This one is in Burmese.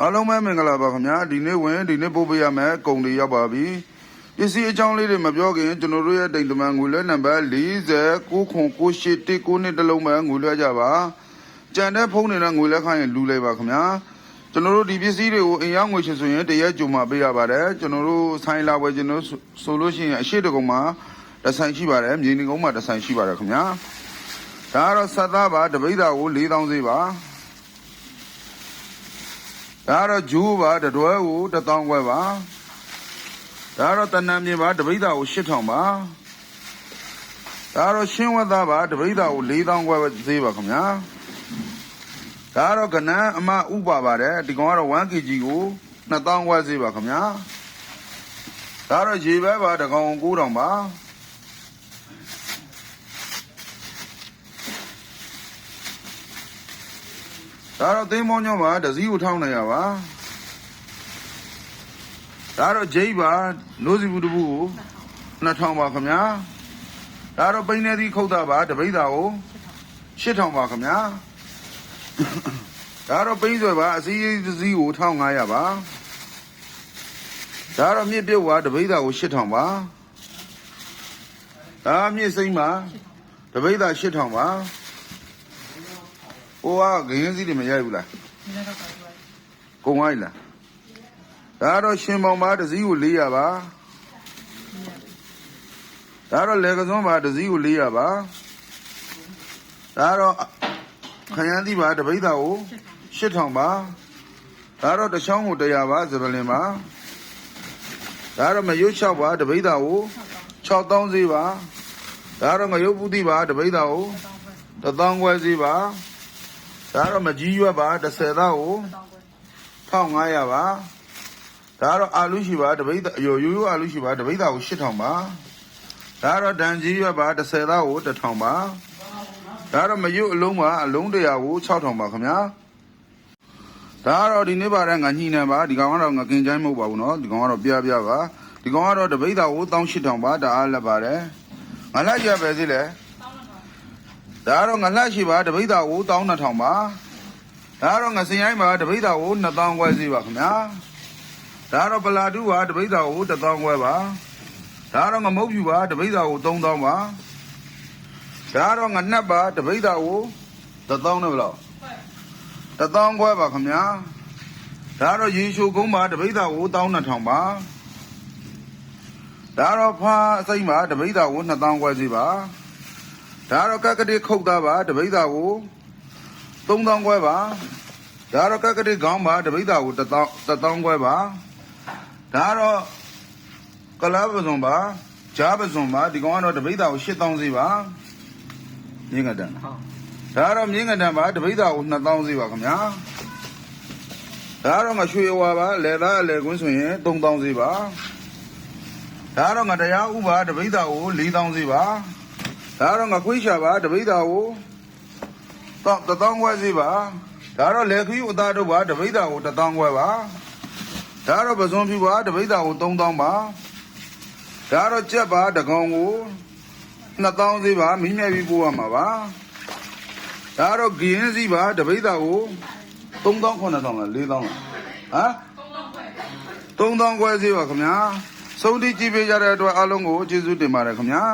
အားလုံးပဲမင်္ဂလာပါခင်ဗျာဒီနေ့ဝင်ဒီနေ့ပို့ပေးရမယ်ကုံတွေရောက်ပါပြီပစ္စည်းအကြောင်းလေးတွေမပြောခင်ကျွန်တော်တို့ရဲ့တိမ်တမန်ငွေလဲနံပါတ်40ခွန်9819နှစ်တစ်လုံးပဲငွေလဲကြပါကြံတဲ့ဖုန်းနေတဲ့ငွေလဲခိုင်းရင်လူလိုက်ပါခင်ဗျာကျွန်တော်တို့ဒီပစ္စည်းတွေကိုအင်ရောက်ငွေချင်ဆိုရင်တရက်ကြုံမှာပေးရပါတယ်ကျွန်တော်တို့ဆိုင်လာဝယ်ကျွန်တော်ဆိုလို့ရှိရင်အရှိတကုံမှာတစ်ဆိုင်ရှိပါတယ်မြေနေကုန်းမှာတစ်ဆိုင်ရှိပါတယ်ခင်ဗျာဒါကတော့ဆက်သားပါတပိတ်တာကို4000စေးပါ ဒါကတော့ဂျူးပါတတွဲကို1000ခွဲပါဒါကတော့တဏ္ဍမြေပါတပိဿာကို8000ပါဒါကတော့ရှင်းဝတ်သားပါတပိဿာကို4000ခွဲပဲဈေးပါခင်ဗျာဒါကတော့ကနန်းအမဥပါပါတယ်ဒီကောင်ကတော့ 1kg ကို2000ခွဲဈေးပါခင်ဗျာဒါကတော့ရေပဲပါတကောင်9000ပါ ဒါတော့သိမ်းမောင်းညောပါတစည်းကိုထောင်းနေရပါဒါတော့ဂျိတ်ပါနိုးစီဘူးတဘူးကို2000ပါခင်ဗျာဒါတော့ပိန်းနေသည့်ခုတ်တာပါတပိဿာကို8000ပါခင်ဗျာဒါတော့ပိန်းဆွဲပါအစည်းတစည်းကို1500ပါဒါတော့မြစ်ပြုတ်ပါတပိဿာကို8000ပါဒါမြစ်စိမ့်ပါတပိဿာ8000ပါ ဟိုကဂရင်စည်းတွေမရိုက်ဘူးလားဒီနေ့တော့ပါပြောရကုံဝိုင်းလားဒါတော့ရှင်ပေါင်ပါတစ်စည်းကို400ပါဒါတော့လေကစုံးပါတစ်စည်းကို400ပါဒါတော့ခရမ်းသီးပါတပိဿာကို8000ပါဒါတော့တစ်ချောင်းကို100ပါစပလင်ပါဒါတော့မရွတ်6ပါတပိဿာကို6000စီပါဒါတော့ငရုတ်ပူတိပါတပိဿာကို1000ခွဲစီပါ ဒါတော့မကြီးရွက်ပါ30သားကို တောင်းပွဲ 1500ပါဒါကတော့အာလူရှိပါတပိဿရိုးရိုးရိုးအာလူရှိပါတပိဿကို8000ပါဒါကတော့ဒန်ကြီးရွက်ပါ30သားကို1000ပါဒါကတော့မရွတ်အလုံးပါအလုံး100ကို6000ပါခင်ဗျာဒါကတော့ဒီနေ့ပါတဲ့ငါညှိနေပါဒီကောင်ကတော့ငကင်ချိုင်းမဟုတ်ပါဘူးเนาะဒီကောင်ကတော့ပြပြပါဒီကောင်ကတော့တပိဿကို18000ပါဒါအားလက်ပါတယ်ငါလက်ရပဲစီလေ ဒါကတော့ငါလက်ရှိပါတပိဿကို12000ပါဒါကတော့ငစင်ရိုင်းပါတပိဿာကို2000ခွဲစီပါခင်ဗျာဒါကတော့ပလာတူပါတပိဿာကို1000ခွဲပါဒါကတော့ငမုတ်ပြူပါတပိဿာကို3000ပါဒါကတော့ငနှက်ပါတပိဿာကို1000နဲ့ဘယ်လောက်1000ခွဲပါခင်ဗျာဒါကတော့ရေချိုကုန်းပါတပိဿာကို12000ပါဒါကတော့ဖားအစိမ့်ပါတပိဿာကို2000ခွဲစီပါ ဒါကတော့ကက်ကတိခုတ်သားပါတပိဿာကို3000ခွဲပါဒါကတော့ကက်ကတိခေါင်းပါတပိဿာကို1000 1000ခွဲပါဒါကတော့ကလားပစုံပါဂျားပစုံပါဒီကောင်ကတော့တပိဿာကို8000စီပါမြင်းကတန်ဟုတ်ဒါကတော့မြင်းကတန်ပါတပိဿာကို2000စီပါခင်ဗျာဒါကတော့ငါရွှေဝါပါလဲသားအလဲကွင်းဆိုရင်3000စီပါဒါကတော့ငါတရားဥပါတပိဿာကို4000စီပါ ဒါကတော့ငါခွေးရှာပါတပိဿာကိုတော့တသောင်းခွဲစီပါဒါတော့လက်ခီးအသားတို့ပါတပိဿာကိုတသောင်းခွဲပါဒါတော့ပဇွန်ဖြူပါတပိဿာကို3000ပါဒါတော့ကြက်ပါတကောင်ကို2000စီပါမိမြက်ပြီးပို့ရမှာပါဒါတော့ဂင်းစီပါတပိဿာကို3000 9000လား4000လားဟမ်3000ခွဲစီပါခင်ဗျာစုံတိကြည့်ပေးကြတဲ့အတွက်အားလုံးကိုကျေးဇူးတင်ပါတယ်ခင်ဗျာ